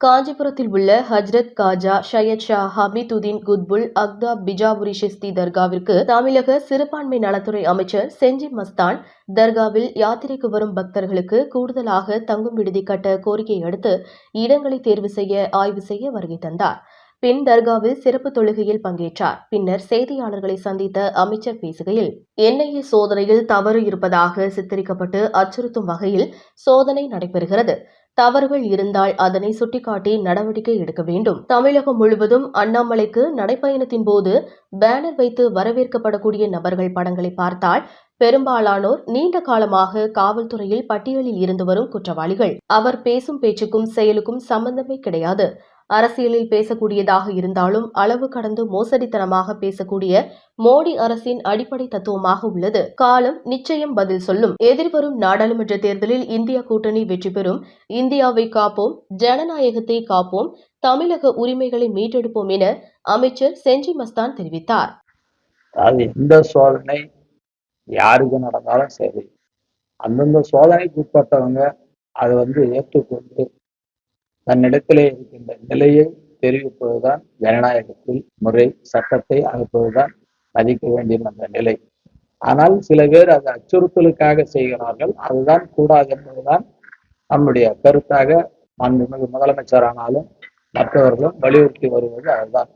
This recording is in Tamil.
காஞ்சிபுரத்தில் உள்ள ஹஜ்ரத் காஜா ஷையத் ஷா ஹமீதுதீன் குத்புல் அக்தா பிஜாபுரி ஷிஸ்தி தர்காவிற்கு தமிழக சிறுபான்மை நலத்துறை அமைச்சர் செஞ்சி மஸ்தான் தர்காவில் யாத்திரைக்கு வரும் பக்தர்களுக்கு கூடுதலாக தங்கும் விடுதி கட்ட கோரிக்கையை அடுத்து இடங்களை தேர்வு செய்ய ஆய்வு செய்ய வருகை தந்தார். பின் தர்காவில் சிறப்பு தொழுகையில் பங்கேற்றார். பின்னர் செய்தியாளர்களை சந்தித்த அமைச்சர் பேசுகையில் என்ஐஏ சோதனையில் தவறு இருப்பதாக சித்தரிக்கப்பட்டு அச்சுறுத்தும் வகையில் சோதனை நடைபெறுகிறது. தவறுகள் இருந்தால் அதனை சுட்டிக்காட்டி நடவடிக்கை எடுக்க வேண்டும். தமிழகம் முழுவதும் அண்ணாமலைக்கு நடைப்பயணத்தின் போது பேனர் வைத்து வரவேற்கப்படக்கூடிய நபர்கள் படங்களை பார்த்தால் பெரும்பாலானோர் நீண்ட காலமாக காவல்துறையில் பட்டியலில் இருந்து வரும் குற்றவாளிகள். அவர் பேசும் பேச்சுக்கும் செயலுக்கும் சம்பந்தமே கிடையாது. அரசியலில் பேசக்கூடியதாக இருந்தாலும் அளவு கடந்து மோசடித்தனமாக பேசக்கூடிய மோடி அரசின் அடிப்படை தத்துவமாக உள்ளது. காலம் நிச்சயம் பதில் சொல்லும். எதிர்வரும் நாடாளுமன்ற தேர்தலில் இந்திய கூட்டணி வெற்றி பெறும். இந்தியாவை காப்போம். ஜனநாயகத்தை காப்போம். தமிழக உரிமைகளை மீட்டெடுப்போம் என அமைச்சர் செஞ்சி மஸ்தான் தெரிவித்தார். இந்த சோதனை? யாருக்கு நடந்தாலும் சரி. அந்தந்த சோதனைக்கு உட்பட்டவங்க அதை வந்து ஏற்றுக்கொண்டு தன்னிடத்திலே இருக்கின்ற நிலையை தெரிவிப்பதுதான் ஜனநாயகத்தில் முறை சட்டத்தை அமைப்பதுதான் மதிக்க வேண்டிய அந்த நிலை. ஆனால் சில பேர் அதை அச்சுறுத்தலுக்காக செய்கிறார்கள். அதுதான் கூடாது என்பதுதான் நம்முடைய கருத்தாக மாண்புமிகு முதலமைச்சரானாலும் மற்றவர்களும் வலியுறுத்தி வருவது அதுதான்.